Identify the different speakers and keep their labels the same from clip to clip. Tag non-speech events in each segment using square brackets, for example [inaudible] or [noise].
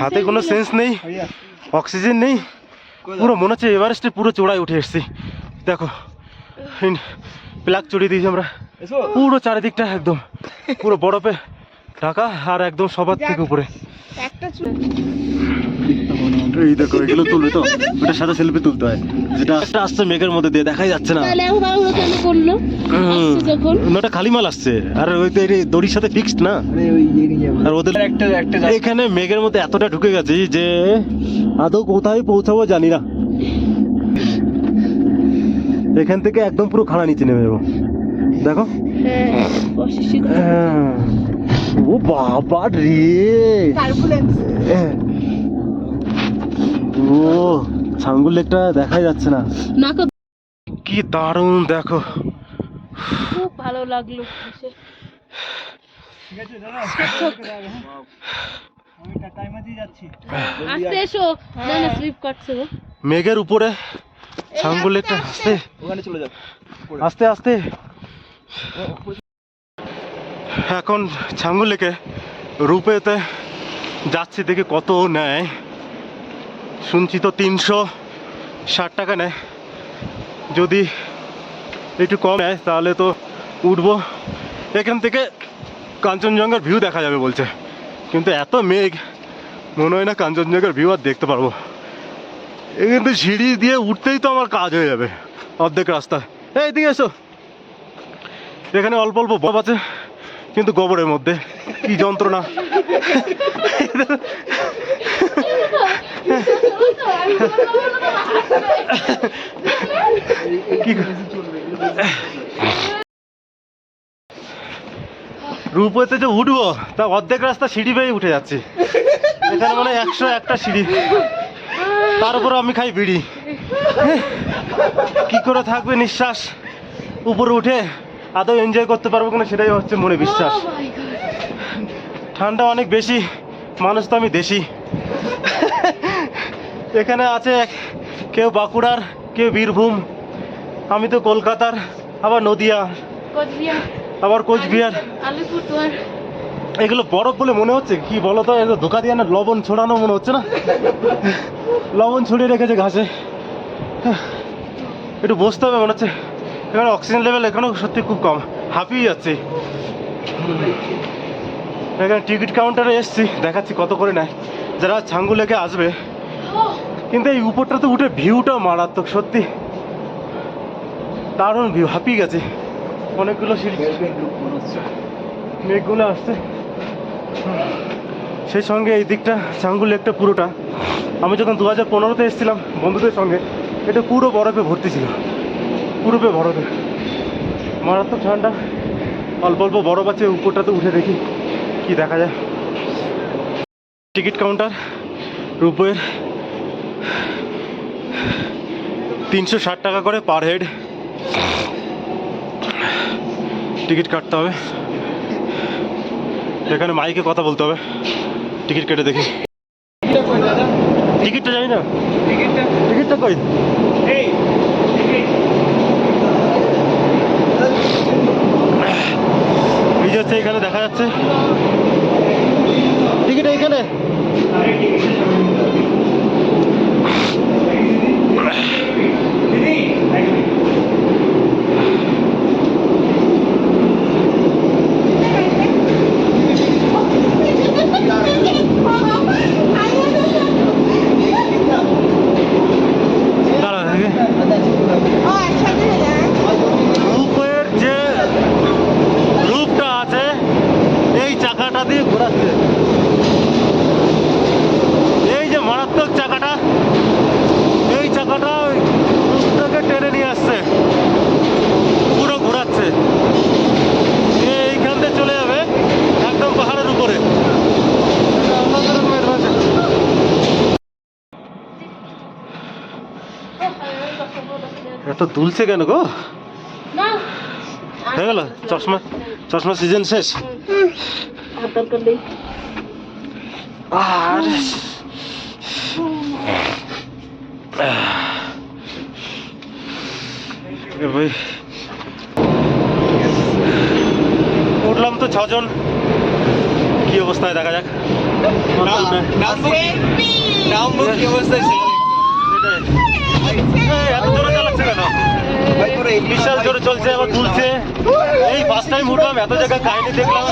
Speaker 1: হাতে কোনো সেন্স নেই অক্সিজেন নেই পুরো মনে হচ্ছে এভারেস্টে পুরো চূড়ায় উঠে এসেছি। দেখো প্লাগ চড়িয়ে দিয়েছি আমরা। পুরো চারিদিকটা একদম পুরো বরফে ঢাকা আর একদম সবার থেকে উপরে। এই দেখো এগুলো তুলবে তো? ওটার সাথে সেলফি তুলতে হয়। যেটা একটা আসছে মেঘের মধ্যে দিয়ে দেখাই যাচ্ছে না। ওটা খালি মাল আসছে আর ওই তো দড়ির সাথে ফিক্সড না? আর ওদের
Speaker 2: একটা একটা
Speaker 1: এখানে মেঘের মধ্যে এতটা ঢুকে গেছি যে আদৌ কোথায় পৌঁছাবো জানি না। এখান থেকে একদম পুরো খাড়া নিচে নেমে যাব। দেখো।
Speaker 3: হ্যাঁ।
Speaker 1: হ্যাঁ। ও বাবা রে। ও ছাঙ্গুল লেকটা দেখাই যাচ্ছে না।
Speaker 3: না কি
Speaker 1: দারুণ দেখো।
Speaker 3: খুব ভালো লাগল। এসে। আস্তে এসো না না স্লিপ কাটছে
Speaker 1: মেঘের উপরে ছাঙ্গুল লেকটা আস্তে।
Speaker 2: ওখানে চলে যাও।
Speaker 1: আস্তে আস্তে। এখন ছাঙ্গুল লেকে রূপেতে যাচ্ছি দেখে কত নেয় শুনছি তো তিনশো ষাট টাকা নেয়। যদি একটু কম নেয় তাহলে তো উঠবো। এখান থেকে কাঞ্চনজঙ্ঘার ভিউ দেখা যাবে বলছে। কিন্তু এত মেঘ মনে হয় না কাঞ্চনজঙ্ঘার ভিউ আর দেখতে পারব। এ কিন্তু সিঁড়ি দিয়ে উঠতেই তো আমার কাজ হয়ে যাবে অর্ধেক রাস্তা। এই দিকে এসো। এখানে অল্প অল্প বব আছে কিন্তু গোবরের মধ্যে। কি যন্ত্রণা। কি রূপতে যে উঠবো তা অর্ধেক রাস্তা সিঁড়ি বেয়ে উঠে যাচ্ছি। এখানে মানে একশো একটা সিঁড়ি। তার উপর আমি খাই বিড়ি। কি করে থাকবে নিঃশ্বাস? উপরে উঠে আদৌ এনজয় করতে পারব কিনা সেটাই হচ্ছে মনে বিশ্বাস।
Speaker 3: Oh.
Speaker 1: ঠান্ডা অনেক বেশি মানুষ তো আমি দেশি। এখানে আছে কেউ বাঁকুড়ার কেউ বীরভূম। আমি তো কলকাতার আবার নদিয়া। আবার কোচবিহার
Speaker 3: আলিপুরদুয়ার
Speaker 1: এগুলো বরফ বলে মনে হচ্ছে কি বলো তো এগুলো ধোকা দিয়ে না লবণ ছড়ানো মনে হচ্ছে না? লবণ ছড়িয়ে রেখেছে ঘাসে। একটু বসতে হবে মনে হচ্ছে। এখানে অক্সিজেন লেভেল এখানেও সত্যি খুব কম। হাঁপিয়ে যাচ্ছে। এখানে টিকিট কাউন্টারে এসছি দেখাচ্ছি কত করে নেয়। যারা ছাঙ্গু লেকে আসবে। কিন্তু এই উপরটাতে উঠে ভিউটা মারাত্মক সত্যি। দারুণ ভিউ হাঁপিয়ে গেছে। অনেকগুলো সিঁড়ি। মেঘগুলো আসছে। সেই সঙ্গে এই দিকটা চাঙ্গুল লেকটা পুরোটা। আমি যখন দু হাজার পনেরোতে এসেছিলাম বন্ধুদের সঙ্গে, এটা পুরো বরফে ভর্তি ছিল। পুরোপে বরফে। মারাত্মক ঠান্ডা। অল্প অল্প বরফ আছে, উপরটাতে উঠে দেখি কি দেখা যায়। টিকিট কাউন্টার রূপের তিনশো ষাট টাকা করে পার হেড। টিকিট কাটতে হবে। এখানে মাইকে কথা বলতে হবে। টিকিট কেটে দেখি। টিকিটটা জানি না। টিকিটটা কই? এই যে এখানে দেখা যাচ্ছে টিকিট এইখানে দাঁড়া দেখি রূপের যে রূপটা আছে এই চাকাটা দিয়ে ঘোরাচ্ছে এই যে মারাত্মক চাকাটা এই চাকাটা ওই রূপটাকে টেনে নিয়ে আসছে পুরো ঘোরাচ্ছে এইখান থেকে চলে যাবে একদম পাহাড়ের উপরে এটা আলাদা রকমের ভাষা। এত দুলছে কেন গো হয়ে গেল চশমা চশমা সিজন শেষ
Speaker 3: আর দরকার নেই
Speaker 1: আর এ ভাই উঠলাম তো ছজন কি অবস্থায় দেখা যাক নামবো কি অবস্থা এত জোরে চালাচ্ছে কেন বিশাল জোরে চলছে, আবার তুলছে এই ফার্স্ট টাইম উঠলাম, এত জায়গা কাহিনী দেখলাম।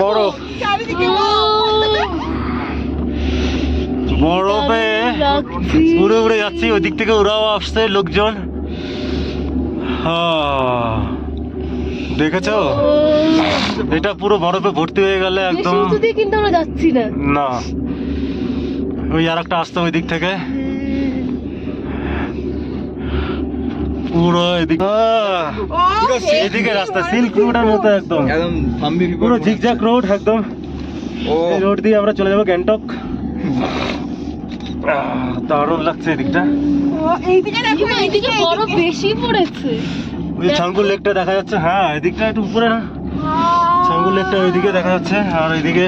Speaker 1: বরফ উড়ে উড়ে যাচ্ছি ওই দিক থেকে ওরাও আসছে, লোকজন হ্যাঁ। দেখেছ? এটা পুরো বরফে ভর্তি হয়ে গেলে একদম
Speaker 3: কিন্তু আমরা যাচ্ছি না।
Speaker 1: না। ওই আর একটা আসতো ওই দিক থেকে। পুরো এদিক এদিকে রাস্তা সিল্ক রোডের মতো একদম।
Speaker 2: একদম
Speaker 1: পুরো ঝিকঝাক রোড একদম। এই রোড দিয়ে আমরা চলে যাব গ্যাংটক। দারুণ লাগছে এদিকটা।
Speaker 4: এইদিকে দেখো
Speaker 3: এদিকে বরফ বেশি পড়েছে।
Speaker 1: ছাঙ্গুর লেকটা দেখা যাচ্ছে। হ্যাঁ এদিকটা একটু উপরে না? ছাঙ্গুর লেকটা ওইদিকে দেখা যাচ্ছে। আর ওইদিকে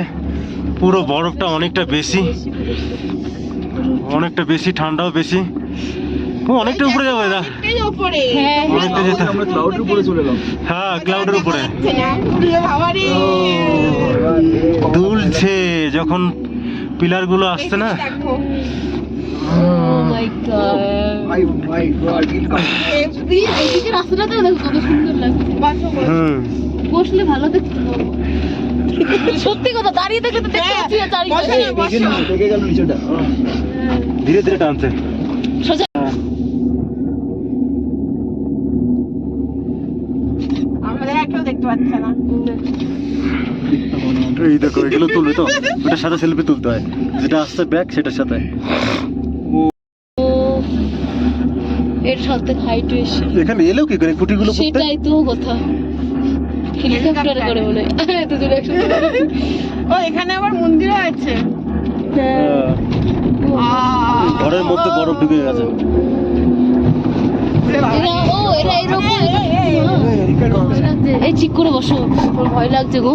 Speaker 1: পুরো বরফটা অনেকটা বেশি। অনেকটা বেশি ঠান্ডাও বেশি। অনেকটা উপরে যাব
Speaker 4: এই
Speaker 3: হ্যাঁ।
Speaker 1: অনেকটা যেতে
Speaker 2: ক্লাউডের উপরে চলে এলাম।
Speaker 1: হ্যাঁ ক্লাউডের উপরে। দুলছে যখন পিলারগুলো আসছে না? [laughs]
Speaker 3: রাস্তাটা দেখো কত সুন্দর লাগছে।
Speaker 1: হুম।
Speaker 3: বসলে ভালো দেখতে পাবো। সত্যি কথা দাঁড়িয়ে থেকে তো দেখতে পাচ্ছি না।
Speaker 2: দেখে গেল নিচেটা।
Speaker 1: ধীরে ধীরে টানছে।
Speaker 3: সোজা।
Speaker 4: আমাদের আর দেখতে পাচ্ছে না।
Speaker 1: এই দেখো এগুলো তুলবে তো? ওটার সাথে সেলফি তুলতে হয়। যেটা আসছে ব্যাগ সেটার সাথে।
Speaker 3: এর হাইট এসে
Speaker 1: এখানে এলেও কি করে কুটিগুলো করতে
Speaker 3: সেটাই তো কথা হেলিকপ্টারে করে মনে হয় এত দূরে একসাথে
Speaker 4: ও এখানে আবার মন্দিরও আছে
Speaker 1: হ্যাঁ, ঘরের মধ্যে বরফ ঢুকে গেছে
Speaker 3: ও এরা এরকম এই ঠিক করে বসো আমার ভয় লাগছে গো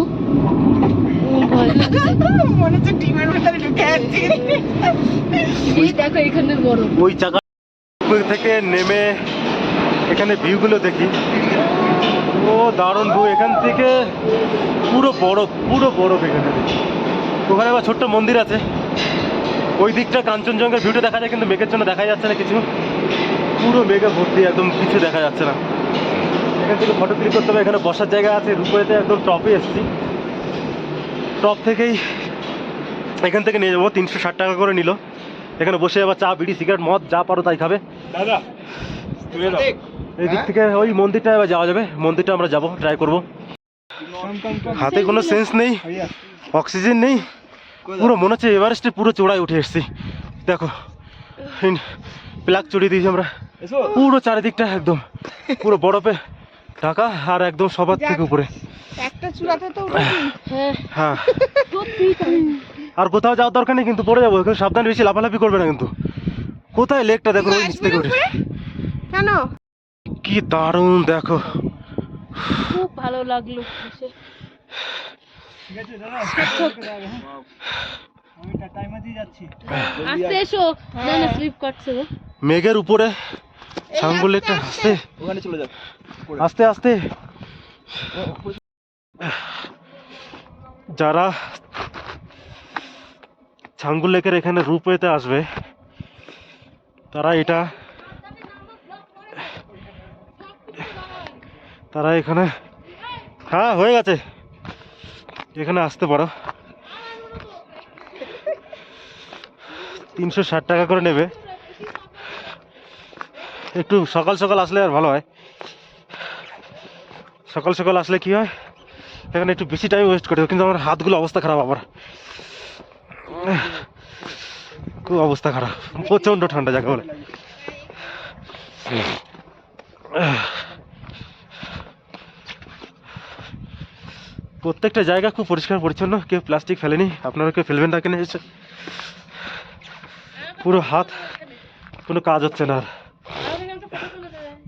Speaker 4: মনে হচ্ছে ডিমের ভেতরে ঢুকে
Speaker 3: দেখো এখানে বড়
Speaker 1: ওই চাকা থেকে নেমে এখানে ভিউগুলো দেখি। ও দারুণ ভিউ। এখান থেকে পুরো বরফ পুরো বরফ এখানে ওখানে আবার ছোট্ট মন্দির আছে। ওই দিকটা কাঞ্চনজঙ্ঘার ভিউটা দেখা যায়, কিন্তু মেঘের জন্য দেখা যাচ্ছে না কিছু। পুরো মেঘে ভর্তি, একদম কিছু দেখা যাচ্ছে না। এখান থেকে ফটো ক্লিক করতে হবে। এখানে বসার জায়গা আছে। রূপেতে একদম টপে এসেছি। টপ থেকেই এখান থেকে নিয়ে যাব। তিনশো ষাট টাকা করে নিল। এখানে বসে আবার চা বিড়ি সিগারেট মদ যা পারো তাই খাবে। দাদা এই দিক থেকে ওই মন্দিরটা এবার যাওয়া যাবে। মন্দিরটা আমরা যাব ট্রাই করব। হাতে কোনো সেন্স নেই অক্সিজেন নেই। পুরো মনে হচ্ছে এভারেস্টে পুরো চূড়ায় উঠে এসেছি। দেখো প্লাগ চড়িয়ে দিয়েছি আমরা। পুরো চারিদিকটা একদম পুরো বরফে ঢাকা আর একদম সবার থেকে উপরে।
Speaker 4: একটা চূড়াতে তো
Speaker 3: হ্যাঁ।
Speaker 1: আর কোথাও যাওয়ার দরকার নেই কিন্তু পড়ে যাব। এখানে সাবধানে বেশি লাফালাফি করবে না কিন্তু। কোথায় লেকটা দেখো ওই নিচ থেকে
Speaker 4: কেন?
Speaker 1: কি দারুণ দেখো।
Speaker 3: খুব ভালো লাগল গো।
Speaker 1: মেঘের উপরে ছাঙ্গুর লেকটা আস্তে
Speaker 2: ওখানে চলে যাও
Speaker 1: আস্তে আস্তে। যারা ছাঙ্গুর লেকের এখানে রূপেতে আসবে। তারা এটা তারা এখানে হ্যাঁ হয়ে গেছে। এখানে আসতে পারো। তিনশো ষাট টাকা করে নেবে। একটু সকাল সকাল আসলে আর ভালো হয়। সকাল সকাল আসলে কি হয়? এখানে একটু বেশি টাইম ওয়েস্ট হবে কিন্তু আমার হাতগুলো অবস্থা খারাপ আবার। খুব অবস্থা খারাপ। প্রচণ্ড ঠান্ডা জায়গা বলে। প্রত্যেকটা জায়গা খুব পরিষ্কার পরিচ্ছন্ন, কেউ প্লাস্টিক ফেলেনি, আপনারা কেউ ফেলবেন না কেন এসে। পুরো হাত, কোনো কাজ হচ্ছে না আর।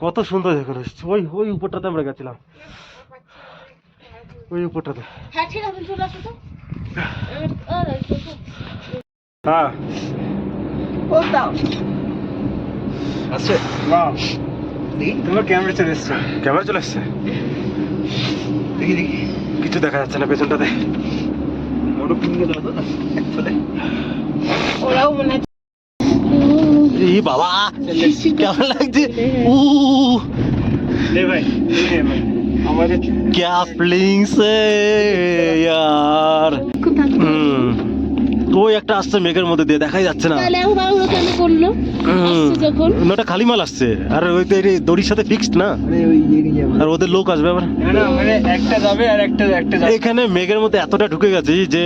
Speaker 1: কত সুন্দর দেখুন ওই ওই উপরটাতে আমরা গেছিলাম। ওই উপরটাতে।
Speaker 3: হ্যাঁ
Speaker 1: হ্যাঁ
Speaker 4: পোজ দাও
Speaker 2: আসছে দেখি তোমার ক্যামেরা চলে এসছে
Speaker 1: ক্যামেরা চলে এসছে
Speaker 2: দেখি দেখি
Speaker 1: কিছু দেখা যাচ্ছে না পেছনটাতে
Speaker 2: মোটো পিঙ্গে দাও তো না একফলে
Speaker 4: ওরাও মনে হয়
Speaker 1: এই বাবা কেমন লাগছে উ
Speaker 2: লে ভাই আমাদের
Speaker 1: क्या ফিলিংস यार
Speaker 3: খুব থাকতে
Speaker 1: হুম ওই একটা আসছে মেঘের মধ্যে দিয়ে দেখাই যাচ্ছে না।
Speaker 3: করল যখন।
Speaker 1: ওটা খালি মাল আসছে। আর ওই তো দড়ির সাথে ফিক্সড না?
Speaker 2: আরে ওই ইয়ে
Speaker 1: আর ওদের লোক আসবে আবার।
Speaker 2: না না মানে একটা যাবে আর একটা একটা যাবে।
Speaker 1: এখানে মেঘের মধ্যে এতটা ঢুকে গেছি যে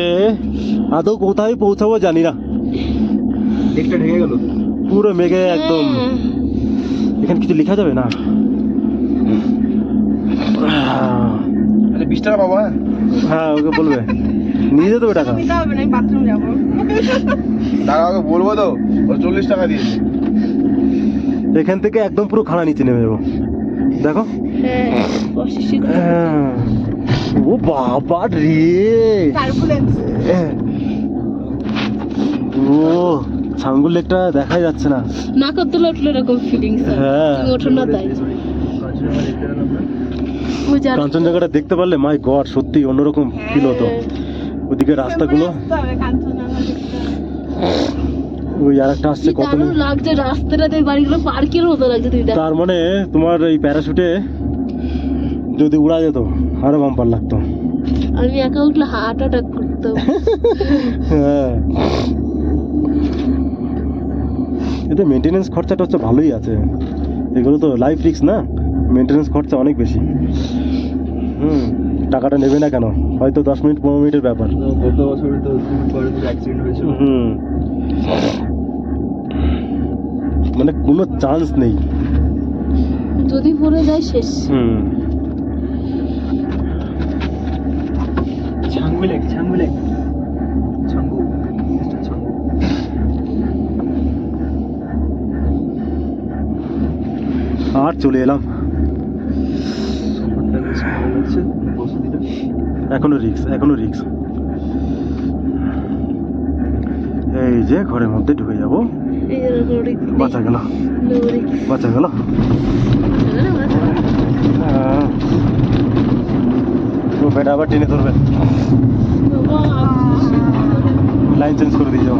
Speaker 1: আদৌ কোথায় পৌঁছাবো জানি না।
Speaker 2: একটা ঢেকে গেল।
Speaker 1: পুরো মেঘে একদম। এখানে কিছু লেখা যাবে না?
Speaker 2: আরে বিশ টাকা পাবো হ্যাঁ।
Speaker 1: হ্যাঁ ওকে বলবে। নিয়ে যেতে হবে টাকা।
Speaker 4: নিতে হবে না বাথরুম যাব।
Speaker 2: টাকা বলব তো ও চল্লিশ টাকা দিয়েছে।
Speaker 1: এখান থেকে একদম পুরো খাড়া নিচে নেমে যাব। দেখো।
Speaker 3: হ্যাঁ
Speaker 1: হ্যাঁ। ও বাবা রে। ও ছাঙ্গুল লেকটা দেখাই যাচ্ছে না।
Speaker 3: না করতে উঠল এরকম ফিলিংস
Speaker 1: হ্যাঁ।
Speaker 3: ওঠো না তাই।
Speaker 1: কাঞ্চনজঙ্ঘাটা দেখতে পারলে মাই গড সত্যি অন্যরকম ফিল হতো। ওদিকে রাস্তাগুলো। ওই আর একটা আসছে কত
Speaker 3: লাগছে রাস্তাটাতে বাড়িগুলো পার্কের মতো লাগছে দেখো।
Speaker 1: তার মানে তোমার এই প্যারাশুটে যদি উড়া যেত আরও বাম্পার লাগতো।
Speaker 3: আমি একা উঠলে হার্ট অ্যাটাক করতাম
Speaker 1: হ্যাঁ। এতে মেনটেনেন্স খরচাটা হচ্ছে ভালোই আছে। এগুলো তো লাইফ রিক্স না? মেনটেনেন্স খরচা অনেক বেশি। টাকাটা নেবে না কেন? হয়তো দশ মিনিট পনেরো মিনিটের ব্যাপার।
Speaker 2: গত বছর তো অ্যাক্সিডেন্ট হয়েছিল।
Speaker 1: হুম। মানে কোনো চান্স নেই।
Speaker 3: যদি পড়ে যায় শেষ।
Speaker 1: হুম।
Speaker 2: Changu lake Changu lake Changu.
Speaker 1: আর চলে এলাম।
Speaker 2: বসতিটা
Speaker 1: এখনও রিক্স এখনও রিক্স এই যে ঘরের মধ্যে ঢুকে যাব। বাঁচা গেল। বাঁচা গেল। ও বেটা আবার টেনে ধরবে। লাইন চেঞ্জ করে দিয়ে যাব।